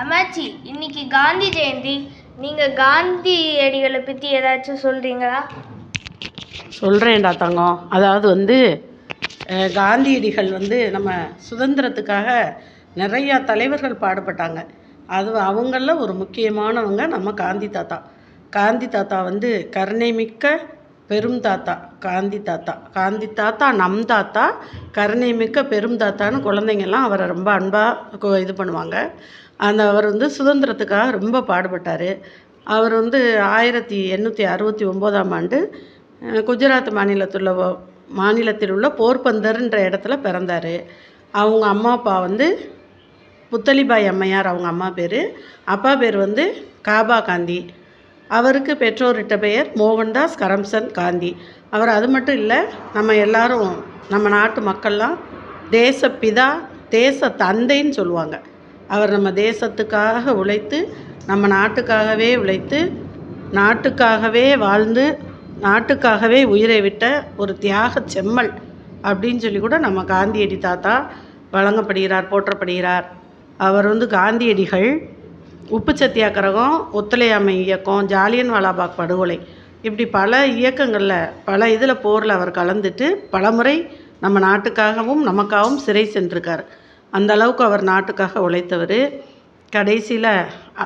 அம்மாச்சி இன்னைக்கு காந்தி ஜெயந்தி. நீங்கள் காந்தியடிகளை பற்றி ஏதாச்சும் சொல்கிறீங்களா சொல்கிறேன்டா தங்கம். அதாவது வந்து காந்தியடிகள் வந்து நம்ம சுதந்திரத்துக்காக நிறையா தலைவர்கள் பாடுபட்டாங்க. அது அவங்களில் ஒரு முக்கியமானவங்க நம்ம காந்தி தாத்தா. காந்தி தாத்தா வந்து கருணை மிக்க பெரும் தாத்தா காந்தி தாத்தா. காந்தி தாத்தா நம் தாத்தா கருணை மிக்க பெரும் தாத்தான்னு குழந்தைங்கள்லாம் அவரை ரொம்ப அன்பாக இது பண்ணுவாங்க. அந்த அவர் வந்து சுதந்திரத்துக்காக ரொம்ப பாடுபட்டார். அவர் வந்து ஆயிரத்தி எண்ணூற்றி அறுபத்தி ஒம்போதாம் ஆண்டு குஜராத் மாநிலத்தில் மாநிலத்தில் உள்ள போர்பந்தர்ன்ற இடத்துல பிறந்தார். அவங்க அம்மா அப்பா வந்து புத்தலிபாய் அம்மையார் அவங்க அம்மா பேர். அப்பா பேர் வந்து காபா காந்தி. அவருக்கு பெற்றோரிட்ட பெயர் மோகன்தாஸ் கரம்சந்த் காந்தி. அவர் அது மட்டும் இல்லை நம்ம எல்லாரும் நம்ம நாட்டு மக்கள்லாம் தேசப்பிதா தேச தந்தைன்னு சொல்லுவாங்க. அவர் நம்ம தேசத்துக்காக உழைத்து நம்ம நாட்டுக்காகவே உழைத்து நாட்டுக்காகவே வாழ்ந்து நாட்டுக்காகவே உயிரை விட்ட ஒரு தியாக செம்மல் அப்படின்னு சொல்லி கூட நம்ம காந்தியடி தாத்தா வழங்கப்படுகிறார் போற்றப்படுகிறார். அவர் வந்து காந்தியடிகள் உப்பு சத்தியாகிரகம் ஒத்துழையாமை இயக்கம் ஜாலியன் வாலாபாக் படுகொலை இப்படி பல இயக்கங்களில் பல இதில் போரில் அவர் கலந்துட்டு பலமுறை நம்ம நாட்டுக்காகவும் நமக்காகவும் சிறை சென்றிருக்கார். அந்த அளவுக்கு அவர் நாட்டுக்காக உழைத்தவர். கடைசியில்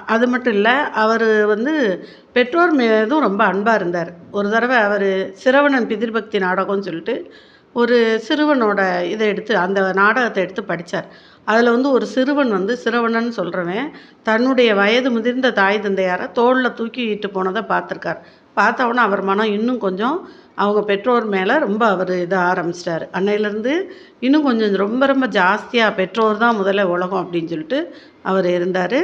அது மட்டும் இல்லை அவர் வந்து பெற்றோர் மீதும் ரொம்ப அன்பாக இருந்தார். ஒரு தடவை அவர் சிரவணன் பிதிர்பக்தி நாடகம்னு சொல்லிட்டு ஒரு சிறுவனோட இதை எடுத்து அந்த நாடகத்தை எடுத்து படித்தார் அதில் வந்து ஒரு சிறுவன் வந்து சிறுவனன்னு சொல்கிறவன் தன்னுடைய வயது முதிர்ந்த தாய் தந்தையாரை தோளில் தூக்கிட்டு போனதை பார்த்துருக்கார். பார்த்தவொன்னே அவர் மனம் இன்னும் கொஞ்சம் அவங்க பெற்றோர் மேலே ரொம்ப அவர் இதை ஆரம்பிச்சிட்டாரு. அன்னையிலேருந்து இன்னும் கொஞ்சம் ரொம்ப ரொம்ப ஜாஸ்தியாக பெற்றோர் தான் முதல்ல உலகம் அப்படின்னு சொல்லிட்டு அவர் இருந்தார்.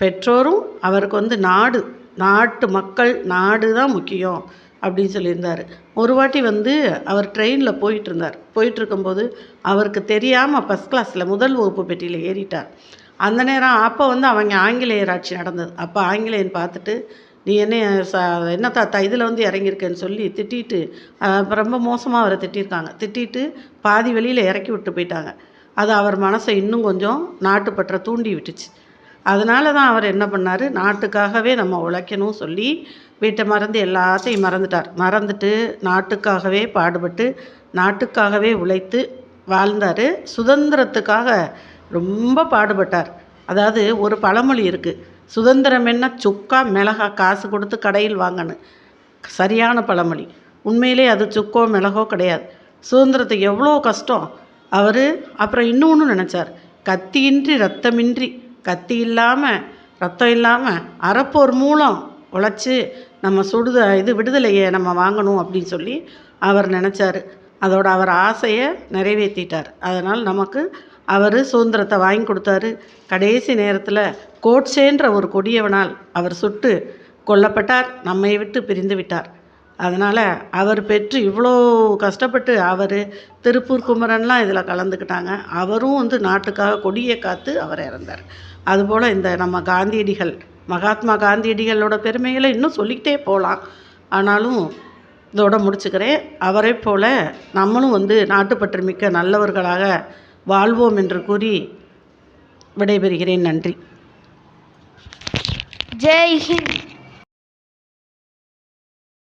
பெற்றோரும் அவருக்கு வந்து நாடு நாட்டு மக்கள் நாடு தான் முக்கியம். அப்படின்னு சொல்லியிருந்தார். ஒரு வாட்டி வந்து அவர் ட்ரெயினில் போயிட்டு இருந்தார் போயிட்டு இருக்கும்போது அவருக்கு தெரியாமல் ஃபஸ்ட் கிளாஸில் முதல் வகுப்பு பெட்டியில் ஏறிட்டார். அந்த நேரம் அப்போ வந்து அவங்க ஆங்கிலேயர் ஆட்சி நடந்தது. அப்போ ஆங்கிலேயன் பார்த்துட்டு நீ என்ன ச என்ன தாத்தா இதில் வந்து இறங்கியிருக்கேன்னு சொல்லி திட்டிட்டு ரொம்ப மோசமாக அவரை திட்டியிருக்காங்க. திட்டிட்டு பாதி வெளியில் இறக்கி விட்டு போயிட்டாங்க. அது அவர் மனசை இன்னும் கொஞ்சம் நாட்டுப்பற்ற தூண்டி விட்டுச்சு. அதனால தான் அவர் என்ன பண்ணார்? நாட்டுக்காகவே நம்ம உழைக்கணும் சொல்லி வீட்டை மறந்து எல்லாத்தையும் மறந்துட்டார். மறந்துட்டு நாட்டுக்காகவே பாடுபட்டு நாட்டுக்காகவே உழைத்து வாழ்ந்தார். சுதந்திரத்துக்காக ரொம்ப பாடுபட்டார். அதாவது ஒரு பழமொழி இருக்குது சுதந்திரம் என்ன? சுக்கா மிளகா காசு கொடுத்து கடையில் வாங்கன்னு. சரியான பழமொழி. உண்மையிலே அது சுக்கோ மிளகோ கிடையாது. சுதந்திரத்துக்கு எவ்வளோ கஷ்டம். அவர் அப்புறம் இன்னொன்று நினச்சார். கத்தியின்றி ரத்தமின்றி கத்தி இல்லாமல் ரத்தம் இல்லாமல் அறப்போர் மூலம் உழைச்சி நம்ம சுடுத இது விடுதலையை நம்ம வாங்கணும் அப்படின்னு சொல்லி அவர் நினச்சார். அதோட அவர் ஆசையை நிறைவேற்றிட்டார் அதனால் நமக்கு அவர் சுதந்திரத்தை வாங்கி கொடுத்தாரு. கடைசி நேரத்தில் கோட்சேன்ற ஒரு கொடியவனால் அவர் சுட்டு கொல்லப்பட்டார். நம்மை விட்டு பிரிந்து விட்டார். அதனால் அவர் பெற்று இவ்வளோ கஷ்டப்பட்டு அவர் திருப்பூர் குமரன்லாம் இதில் கலந்துக்கிட்டாங்க. அவரும் வந்து நாட்டுக்காக கொடியை காத்து அவர் இறந்தார். அதுபோல் இந்த நம்ம காந்தியடிகள் மகாத்மா காந்தியடிகளோட பெருமைகளை இன்னும் சொல்லிக்கிட்டே போகலாம். ஆனாலும் இதோட முடிச்சுக்கிறேன். அவரை போல் நம்மளும் வந்து நாட்டுப்பற்று மிக்க நல்லவர்களாக வாழ்வோம் என்று கூறி விடைபெறுகிறேன். நன்றி. ஜெய் ஹிந்த்.